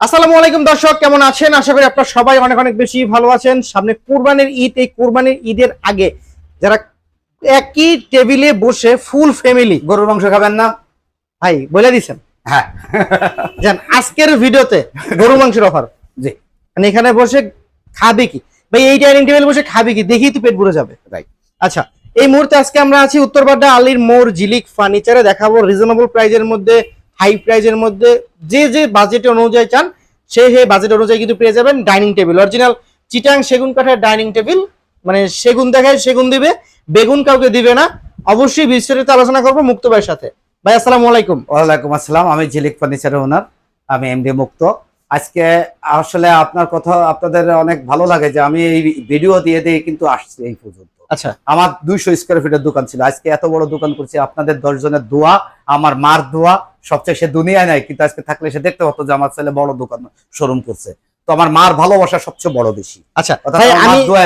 আসসালামু আলাইকুম দর্শক কেমন আছেন? আশা করি আপনারা সবাই অনেক অনেক বেশি ভালো আছেন। সামনে কুরবানির ঈদ এই কুরবানির ঈদের আগে যারা একই টেবিলে বসে ফুল ফ্যামিলি গরুর মাংস খাবেন না ভাই বলে দিছেন। হ্যাঁ। জান আজকের ভিডিওতে গরু মাংসের অফার জি। মানে এখানে বসে খাবে কি? ভাই এই ডাইনিং টেবিল বসে খাবে কি? দেখেই তো পেট ভরে যাবে। Right. আচ্ছা এই মুহূর্তে আজকে আমরা আছি উত্তরপাড্ডা আলীর মোড় জিলিক ফার্নিচারে দেখাবো রিজনেবল প্রাইজের মধ্যে হাই প্রাইজের মধ্যে যে যে বাজেট অনুযায়ী চান সে সেই বাজেট অনুযায়ী কিন্তু পেয়ে যাবেন ডাইনিং টেবিল অরিজিনাল চিটাং সেগুন কাঠের ডাইনিং টেবিল মানে সেগুন দেখায় সেগুন দিবে বেগুন কাউকে দিবে না। অবশ্যই বিস্তারিত আলোচনা করব মুক্ত ভাইয়ের সাথে। ভাই আসসালামু আলাইকুম। ওয়ালাইকুম আসসালাম আমি ঝিলিক ফার্নিচারের ওনার আমি এমডি মুক্ত। আজকে আসলে আপনার কথা আপনাদের অনেক ভালো লাগে যে আমি এই ভিডিও দিয়ে দিয়ে কিন্তু আসছি এই পর্যন্ত। আচ্ছা। আমার দুইশো স্কোয়ার ফিটের দোকান ছিল। আজকে এত বড় দোকান করছি আপনাদের দশ জনের দোয়া আমার মার দোয়া সবচেয়ে সে দুনিয়ায় নাই কিন্তু আজকে থাকলে সে দেখতে হতো যে আমার ছেলে বড় দোকান শোরুম করছে। তো আমার মার ভালোবাসা সবচেয়ে বড় বেশি। আচ্ছা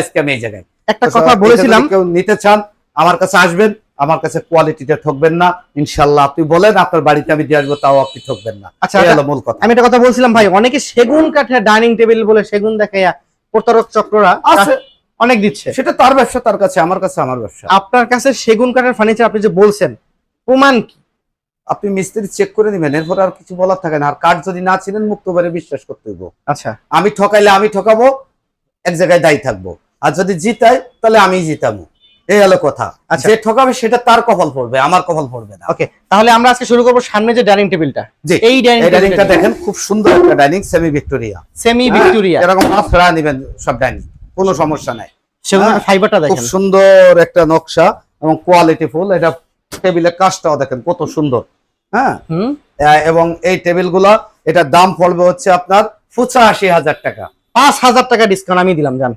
আজকে আমি এই জায়গায়। একটা কথা বলেছিলাম। কেউ নিতে চান আমার কাছে আসবেন আমার কাছে কোয়ালিটিতে ঠকবেন না ইনশাল্লাহ আপনি বলেন আপনার বাড়িতে আমি দিয়ে আসব তাও আপনি ঠকবেন না। আচ্ছা, আচ্ছা। হলো মূল কথা। আমি একটা কথা বলছিলাম ভাই অনেকে সেগুন কাঠে ডাইনিং টেবিল বলে সেগুন দেখাইয়া প্রতারক চক্ররা আছে। অনেক দিচ্ছে। সেটা তার ব্যবসা তার কাছে আমার কাছে আমার ব্যবসা। আপনার কাছে সেগুন কাঠের ফার্নিচার আপনি যে বলছেন প্রমাণ কি? আপনি মিস্ত্রি চেক করে নেবেন এরপর আর কিছু বলার থাকে না। আর কার্ড যদি না ছিলেন মুক্তবারে বিশ্বাস করতে হইব। আচ্ছা। আমি ঠকাইলে আমি ঠকাবো এক জায়গায় দায়ী থাকব। আর যদি জিতাই তাহলে আমি জিতাবো এই হলো কথা। আচ্ছা। যে ঠকাবে সেটা তার কপাল পড়বে আমার কপাল পড়বে না। ওকে তাহলে আমরা আজকে শুরু করব সামনে যে ডাইনিং টেবিলটা জি এই ডাইনিং এই ডাইনিংটা দেখেন খুব সুন্দর একটা dining semi Victoria semi Victoria এরকম মাছ ফেরা নিবেন সব ডাইনিং কোনো সমস্যা নাই। সেগুন হ্যাঁ, ফাইবারটা খুব সুন্দর একটা নকশা এবং কোয়ালিটি ফুল এটা টেবিলের কাজটাও দেখেন কত সুন্দর। হ্যাঁ? এবং এই টেবিলগুলা এটার দাম পড়বে হচ্ছে আপনার পঁচাশি হাজার টাকা। পাঁচ হাজার টাকা ডিসকাউন্ট আমি দিলাম জান।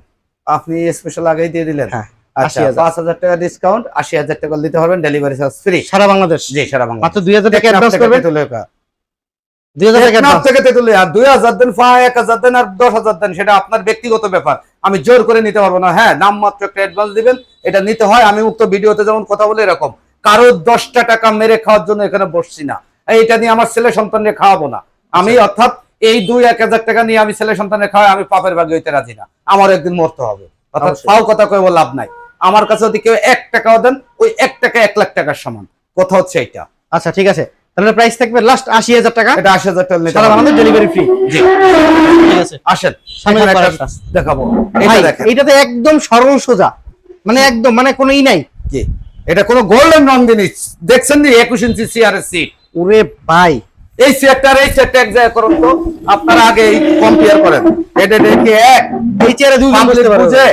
আপনি স্পেশাল আগেই দিয়ে দিলেন? হ্যাঁ, আচ্ছা পাঁচ হাজার টাকা ডিসকাউন্ট আশি হাজার টাকা দিতে পারবেন ডেলিভারি চার্জ ফ্রি সারা বাংলাদেশ? জি সারা বাংলা মাত্র দুই হাজার টাকা অ্যাডভান্স করবেন দুই হাজার টাকা টেকনাফ advance। থেকে তেতুলে আর দুই হাজার দেন পাঁচ এক হাজার দেন আর দশ হাজার দেন সেটা আপনার ব্যক্তিগত ব্যাপার। আমি জোর করে নিতে পারব না। হ্যাঁ নাম মাত্র একটা অ্যাডভান্স দিবেন এটা নিতে হয়। আমি উক্ত ভিডিওতে যেমন কথা বলে এরকম। কারও দশটা টাকা মেরে খাওয়ার জন্য এখানে বসছি না। এইটা নিয়ে আমার ছেলে সন্তানকে খাওয়াবো না। আমি আচ্ছা। অর্থাৎ এই দুই এক হাজার টাকা নিয়ে আমি ছেলে সন্তানের খাওয়াই আমি পাপের ভাগে হইতে রাজি না। আমার একদিন মরতে হবে। অর্থাৎ। ফাও কথা কয়ে লাভ নাই। আমার কাছে যদি কেউ এক টাকাও দেন ওই এক টাকা এক লাখ টাকার সমান। কথা হচ্ছে এটা আচ্ছা ঠিক আছে। তাহলে প্রাইস থাকবে লাস্ট আশি হাজার টাকা। এটা আশি হাজার টাকা সারা বাংলাদেশ ডেলিভারি ফ্রি জি। ঠিক আছে। আসেন। সামনে এখানে একটা একটা- দেখাবো। এটা দেখেন। একদম সরল সোজা মানে একদম মানে কোনো ই নাই এটা কোনো গোল্ডেন রং জিনিস দেখছেন নি? একুশ ইঞ্চি চেয়ারের সিট ওরে ভাই। এই আর এই চেয়ারটা এক জায়গায় করুন তো। আপনারা আগে কম্পেয়ার করেন। এটা দেখি এক? এই চেয়ারে দুজন Family বসতে পারবে। বুঝে?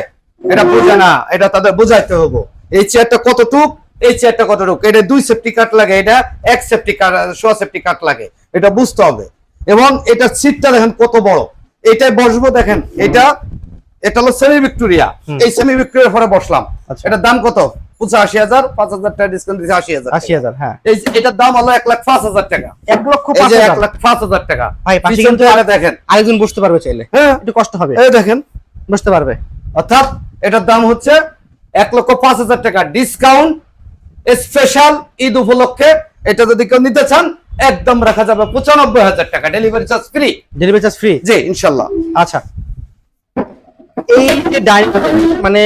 এটা বুঝে না। এটা তাদের বুঝাইতে হব। এই চেয়ারটা কতটুক এই চেয়ারটা কতটুক এটা দুই সেফটি কাট লাগে এটা এক সেফটি কাট সোয়া সেফটি কাট লাগে। এটা বুঝতে হবে। এবং এটা সিটটা দেখেন কত বড়। এটাই বসবো দেখেন। এটা এটা হলো সেমি ভিক্টোরিয়া এই সেমি ভিক্টোরিয়ার পরে বসলাম। আচ্ছা। এটার দাম কত? পঁচাশি হাজার পাঁচ হাজার টাকা ডিসকাউন্ট দিচ্ছে আশি হাজার আশি হাজার হ্যাঁ। এটার দাম হলো এক লাখ পাঁচ হাজার টাকা। এক লক্ষ এই পাঁচ যে এক হাজার লাখ পাঁচ হাজার টাকা। ভাই, কিন্তু- দেখেন। আরেকজন বসতে পারবে চাইলে। হ্যাঁ। একটু কষ্ট হবে। এই দেখেন। বসতে পারবে। অর্থাৎ এটার দাম হচ্ছে এক লক্ষ পাঁচ হাজার টাকা। ডিসকাউন্ট স্পেশাল ঈদ উপলক্ষে এটা যদি কেউ নিতে চান একদম রাখা যাবে পঁচানব্বই হাজার টাকা। Delivery charge free delivery charge free জি ইনশাল্লাহ। আচ্ছা। এই যে মানে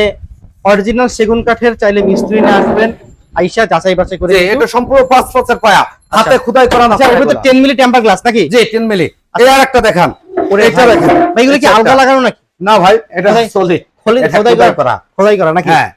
অরিজিনাল সেগুন কাঠের চাইলে মিস্ত্রি নিয়ে আসবেন। আইসা যাচাই বাছাই করে এটা সম্পূর্ণ পাঁচ পাঁচের পায়া হাতে খুদাই করা না এটা তো 10 মিলি টেম্পার গ্লাস নাকি? জি 10 মিলি এই আর একটা দেখান। ওরে এটা দেখেন। ভাই এগুলো কি আলগা লাগানো নাকি? না ভাই এটা সলিড খলি এটা খোদাই করা খোদাই করা নাকি? হ্যাঁ।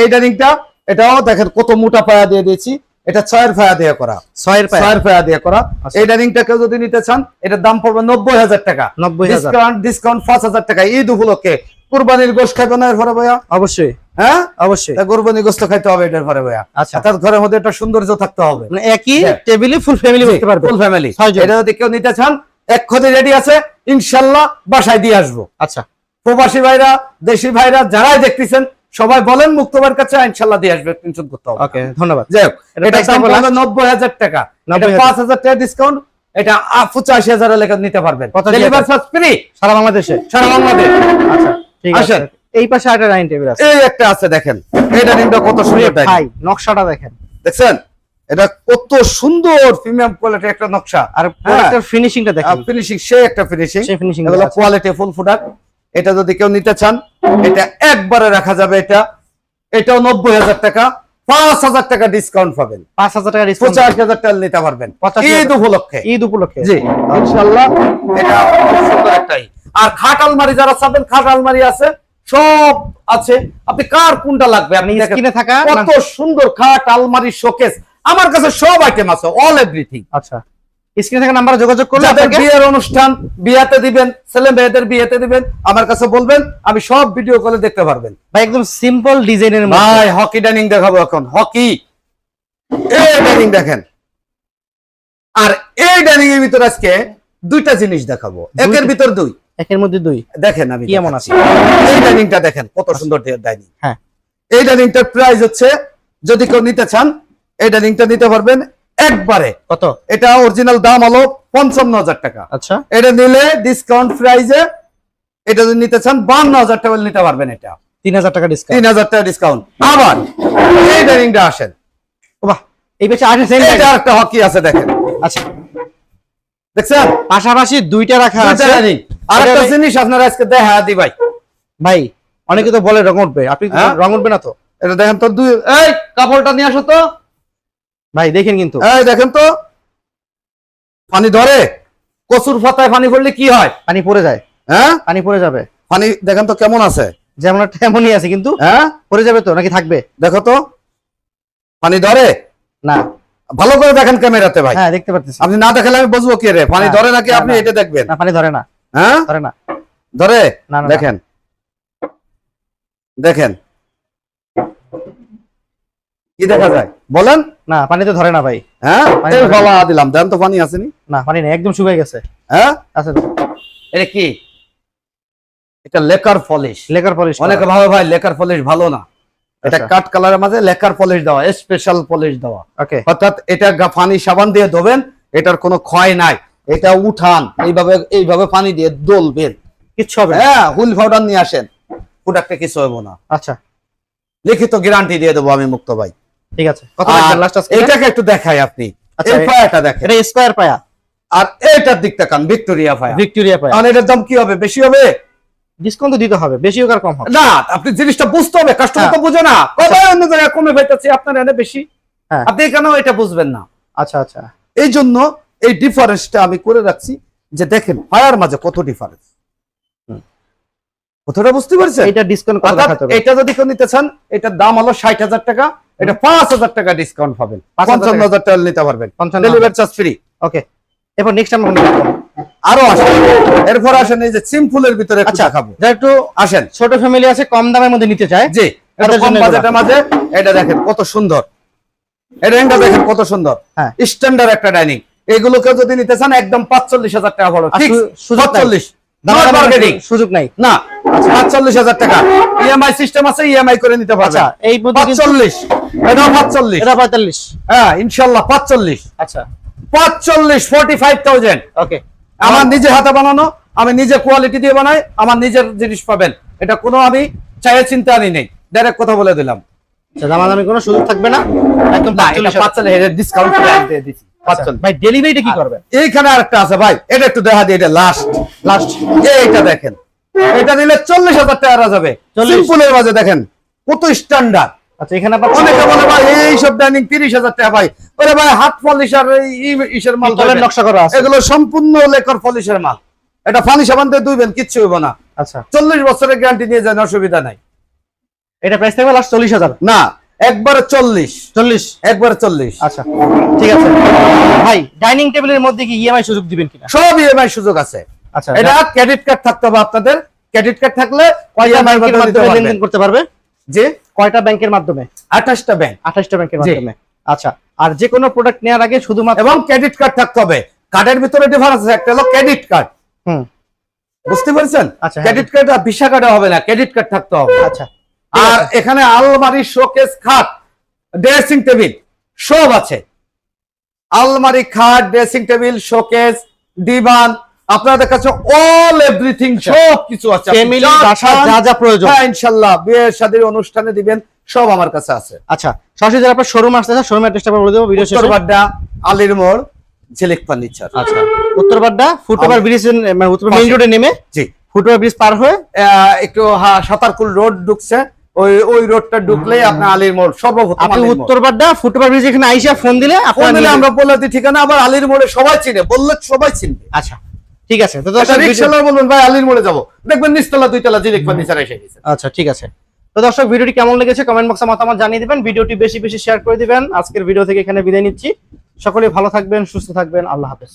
এই ডাইনিংটা এটাও দেখেন কত মোটা পায়া দিয়ে দিয়েছি। এটা ছয়ের ফায়া দিয়ে করা। ছয়ের ছয়ের পায়া দিয়ে করা। আচ্ছা। এই ডাইনিংটা কেউ যদি নিতে চান এটার দাম পড়বে নব্বই হাজার টাকা। 90,000 ডিসকাউন্ট ডিসকাউন্ট পাঁচ হাজার টাকা। ঈদ উপলক্ষে কুরবানির গোশ খাইবে না এর পরে ভাইয়া? অবশ্যই। হ্যাঁ? অবশ্যই। তা কুরবানি গোস্ত খাইতে হবে এটার পরে ভাইয়া। আচ্ছা। ঘরের মধ্যে একটা সৌন্দর্য থাকতে হবে। মানে একই। টেবিলে ফুল ফ্যামিলি বসতে পারবে। ফুল ফ্যামিলি এটা যদি কেউ নিতে চান এক রেডি আছে ইনশাল্লাহ বাসায় দিয়ে আসব। আচ্ছা। প্রবাসী ভাইরা দেশি ভাইরা যারাই দেখতেছেন সবাই বলেন মুক্তবার কাছে ইনশাল্লাহ দিয়ে আসবে টেনশন করতে হবে। ওকে ধন্যবাদ। যাই হোক এটা নব্বই হাজার টাকা। পাঁচ হাজার টাকা ডিসকাউন্ট এটা পঁচাশি হাজার লেখা নিতে পারবেন। ডেলিভারি চার্জ ফ্রি সারা বাংলাদেশে? সারা বাংলাদেশ। আচ্ছা ঠিক আছে। এই পাশে একটা ডাইনিং টেবিল আছে। এই একটা আছে দেখেন। এই ডাইনিংটা কত সুন্দর ভাই নকশাটা দেখেন। দেখছেন? এটা কত সুন্দর প্রিমিয়াম কোয়ালিটি একটা নকশা। আর প্রোডাক্টের ফিনিশিংটা দেখেন। ফিনিশিং সে একটা ফিনিশিং সেই ফিনিশিং কোয়ালিটি ফুল প্রোডাক্ট এটা যদি কেউ নিতে চান এটা একবারে রাখা যাবে এটা। এটাও নব্বই হাজার টাকা। পাঁচ হাজার টাকা ডিসকাউন্ট পাবেন। পাঁচ হাজার টাকা পঁচাশি হাজার টাকা নিতে পারবেন। ঈদ উপলক্ষে। ঈদ উপলক্ষে। জি। ইনশাআল্লাহ এটা সুন্দর একটাই। আর খাট আলমারি যারা চাবেন খাট আলমারি আছে সব আছে। আপনি কার কোনটা লাগবে? আপনি স্ক্রিনে থাকা কত সুন্দর খাট আলমারি শোকেস। আমার কাছে সব আইটেম আছে অল এভরিথিং আচ্ছা। স্ক্রিনে থাকা নাম্বারে যোগাযোগ করলে আপনাকে বিয়ের অনুষ্ঠান বিয়েতে দিবেন ছেলে মেয়েদের বিয়েতে দিবেন আমার কাছে বলবেন আমি সব ভিডিও করে দেখতে পারবেন। ভাই একদম সিম্পল ডিজাইনের মধ্যে। ভাই হকি ডাইনিং দেখাবো এখন হকি। এই ডাইনিং দেখেন। আর এই ডাইনিং এর ভিতর আজকে দুইটা জিনিস দেখাবো। একের ভিতর দুই। একের মধ্যে দুই? দেখেন আমি কি এমন দেখাচ্ছি। এই ডাইনিংটা দেখেন কত সুন্দর ডাইনিং হ্যাঁ। এই ডাইনিংটার প্রাইস হচ্ছে যদি কেউ নিতে চান এই ডাইনিংটা নিতে পারবেন একবারে। কত? এটা অরিজিনাল দাম হলো পঞ্চান্ন হাজার টাকা। আচ্ছা। এটা নিলে ডিসকাউন্ট প্রাইজে এটা যদি নিতে চান বান্ন হাজার টাকা নিতে পারবেন এটা। তিন হাজার টাকা ডিসকাউন্ট তিন হাজার টাকা ডিসকাউন্ট আবার এই ডাইনিংটা আসেন। বাহ এই বেচে আট সেন্ট এটা একটা হকি আছে দেখেন। আচ্ছা। দেখছেন? পাশাপাশি দুইটা রাখা আছে। আর একটা জিনিস আপনারা আজকে দেখা দি ভাই। ভাই অনেকে তো বলে রং উঠবে। আপনি হ্যাঁ? রং উঠবে না তো? এটা দেখেন তো দুই এই কাপড়টা নিয়ে আসো তো। ভাই দেখেন কিন্তু। এই দেখেন তো। পানি ধরে। কচুর পাতায় পানি পড়লে কি হয়? পানি পড়ে যায়। হ্যাঁ? পানি পড়ে যাবে। পানি দেখেন তো কেমন আছে। যেমন তেমনই আছে কিন্তু হ্যাঁ? পড়ে যাবে তো নাকি থাকবে? দেখো তো। পানি ধরে? না। ভালো করে দেখেন ক্যামেরাতে ভাই। হ্যাঁ দেখতে পাচ্ছি আপনি না দেখালে আমি বুঝব কি রে? পানি ধরে নাকি আপনি এটা দেখবেন? না পানি ধরে না। হ্যাঁ? ধরে না। ধরে? না। দেখেন। দেখেন। কি দেখা যায়? বলেন। না পানিতে ধরে না ভাই। হ্যাঁ? গলা দিলাম দেন তো পানি আসেনি। না পানি নেই একদম শুকিয়ে গেছে। হ্যাঁ? আচ্ছা এটা কি? এটা লেকার পলিশ। লেকার পলিশ অনেকে ভাবে ভাই লেকার পলিশ ভালো না। এটা আচ্ছা। কাট কালারের মাঝে লেকার পলিশ দেওয়া স্পেশাল পলিশ দেওয়া। ওকে। অর্থাৎ এটা পানি সাবান দিয়ে ধোবেন এটার কোনো ক্ষয় নাই। এটা উঠান এইভাবে এইভাবে পানি দিয়ে দোলবেন। কিচ্ছু হবে হ্যাঁ হুল পাউডার নিয়ে আসেন। প্রোডাক্টে কিছু হবে না। আচ্ছা। লিখিত গ্যারান্টি দিয়ে দেবো আমি মুক্ত ভাই। ঠিক আছে। কত আর লাগবে লাস্ট আজকে? এটাকে একটু দেখাই আপনি। আচ্ছা, এই পায়াটা দেখেন। এটা স্কয়ার পায়া। আর এইটার দিক তাকান ভিক্টোরিয়া পায়া। ভিক্টোরিয়া পায়া। কারণ এটার দাম কি হবে? বেশি হবে? ডিসকাউন্ট দিতে হবে বেশি হোক আর কম না আপনি জিনিসটা বুঝতে হবে কাস্টমার তো বুঝে না। কবে অন্য জায়গায় কমে পাইতেছে আপনার এনে বেশি। হ্যাঁ। আপনি কেন এটা বুঝবেন না? আচ্ছা আচ্ছা। এই জন্য এই ডিফারেন্সটা আমি করে রাখছি যে দেখেন পায়ার মাঝে কত ডিফারেন্স কতটা বুঝতে পারছেন? এটা ডিসকাউন্ট এটা যদি কেউ নিতে চান এটার দাম হলো ষাট হাজার টাকা। এটা পাঁচ হাজার টাকা ডিসকাউন্ট পাবেন। 5,000 পঞ্চান্ন হাজার টাকা নিতে পারবেন। ডেলিভারি চার্জ ফ্রি ওকে এরপর নেক্সট আমরা আরও আসেন। এরপর আসেন এই যে সিম্পলের ভিতরে একটু আচ্ছা দেখাবো। যারা একটু আসেন। ছোট ফ্যামিলি আছে কম দামের মধ্যে নিতে চায় জি এটা কম বাজেটের মাঝে। এটা দেখেন কত সুন্দর। এটা রেংটা দেখেন কত সুন্দর। হ্যাঁ। স্ট্যান্ডার্ড একটা ডাইনিং এগুলোকে যদি নিতে চান একদম পাঁচচল্লিশ হাজার টাকা পড়ো ঠিক সু- সুযোগ নাই। পাঁচচল্লিশ দামাদামি মার্কেটিং সুযোগ নাই। না পাঁচচল্লিশ হাজার টাকা। ইএমআই সিস্টেম আছে ইএমআই করে নিতে পারবেন। আচ্ছা এই পাঁচচল্লিশ। এটাও পাঁচচল্লিশ। এটা পঁয়তাল্লিশ। হ্যাঁ ইনশাল্লাহ পাঁচচল্লিশ। আচ্ছা। পাঁচচল্লিশ ফোর্টি ফাইভ থাউজেন্ড ওকে আমার নিজে হাতে বানানো আমি নিজে কোয়ালিটি দিয়ে বানাই আমার নিজের জিনিস পাবেন। এটা কোনো আমি চাইয়ে চিন্তা আনি নেই। ডাইরেক্ট কথা বলে দিলাম। আচ্ছা দামাদামি কোনো সুযোগ থাকবে না। একদম পাঁচচল্লিশ হাজার। ডিসকাউন্ট দিয়ে দিচ্ছি আচ্ছা, ভাই ডেলিভারিটা কি করবেন? এইখানে আরেকটা আছে ভাই। এটা একটু দেখা দিয়ে এটা লাস্ট লাস্ট এইটা দেখেন। এটা নিলে চল্লিশ হাজার টাকা যাবে। সিম্পলের মাঝে দেখেন। কত স্ট্যান্ডার্ড আচ্ছা এখানে অনেকে বলে ভাই এইসব ডাইনিং তিরিশ হাজার টাকা ভাই। ওরে ভাই হাত ইসের মাল নকশা করা আছে। এগুলো সম্পূর্ণ লেকর পলিশের মাল। এটা পানি সাবান দুইবেন কিচ্ছু হইব না। আচ্ছা। চল্লিশ বছরের গ্যারান্টি নিয়ে যান অসুবিধা নাই। এটা প্রাইস থাকবে লাস্ট চল্লিশ হাজার। না একবারে চল্লিশ। চল্লিশ? একবারে চল্লিশ। আচ্ছা ঠিক আছে। ভাই ডাইনিং টেবিলের মধ্যে কি ইএমআই সুযোগ দিবেন কিনা? সব ইএমআই সুযোগ আছে। আচ্ছা এটা ক্রেডিট কার্ড থাকতে হবে আপনাদের। ক্রেডিট কার্ড থাকলে কয়টা ব্যাংকের মাধ্যমে লেনদেন করতে পারবে? যে কয়টা ব্যাংকের মাধ্যমে? আঠাশটা ব্যাংক আঠাশটা ব্যাংকের মাধ্যমে। আচ্ছা আর যে কোনো প্রোডাক্ট নেওয়ার আগে শুধুমাত্র এবং ক্রেডিট কার্ড থাকতে হবে। কার্ডের ভিতরে ডিফারেন্স আছে। একটা হলো ক্রেডিট কার্ড হুম। বুঝতে পারছেন? আচ্ছা। ক্রেডিট কার্ড আর ভিসা কার্ডে হবে না। ক্রেডিট কার্ড থাকতে হবে। আচ্ছা। আর এখানে আলমারি শোকেস খাট ড্রেসিং টেবিল সব আছে। আলমারি খাট ড্রেসিং টেবিল শোকেস দিবান আপনাদের কাছে অল এভরিথিং সব কিছু আছে। ফ্যামিলি বাসা যা যা প্রয়োজন। হ্যাঁ ইনশাল্লাহ বিয়ে শাদীর অনুষ্ঠানে দিবেন সব আমার কাছে আছে। আচ্ছা সরাসরি যারা আপনার শোরুম আসতে চান শোরুমের অ্যাড্রেসটা বলে দেবো ভিডিও শেষে উত্তরবাড্ডা আলির মোড় ঝিলিক ফার্নিচার। আচ্ছা উত্তরবাড্ডা ফুটওভার ব্রিজ মানে উত্তর মেইন রোডে নেমে জি। ফুটওভার ব্রিজ পার হয়ে আহ, একটু সাতারকুল রোড ঢুকছে। ওই ওই রোডটা ঢুকলেই আপনার আলির মোড় সর্বপ্রথম আপনি আলির মোড়। ব্রিজ এখানে আইসা ফোন দিলে ফোন দিলে আমরা বলে ঠিকানা আবার আলির মোড়ে সবাই চিনে বললে সবাই চিনবে। আচ্ছা ঠিক আছে তো একটা দর্শক ভিডিও- বলবেন ভাই আলির মোড়ে যাব। দেখবেন নিচতলা দুইতলা ঝিলিক ফার্নিচার এসে গেছে। আচ্ছা ঠিক আছে। তো দর্শক ভিডিওটি কেমন লেগেছে কমেন্ট বক্সে মতামত জানিয়ে দিবেন। ভিডিওটি বেশি বেশি শেয়ার করে দিবেন। আজকের ভিডিও থেকে এখানে বিদায় নিচ্ছি। সকলে ভালো থাকবেন সুস্থ থাকবেন। আল্লাহ হাফেজ।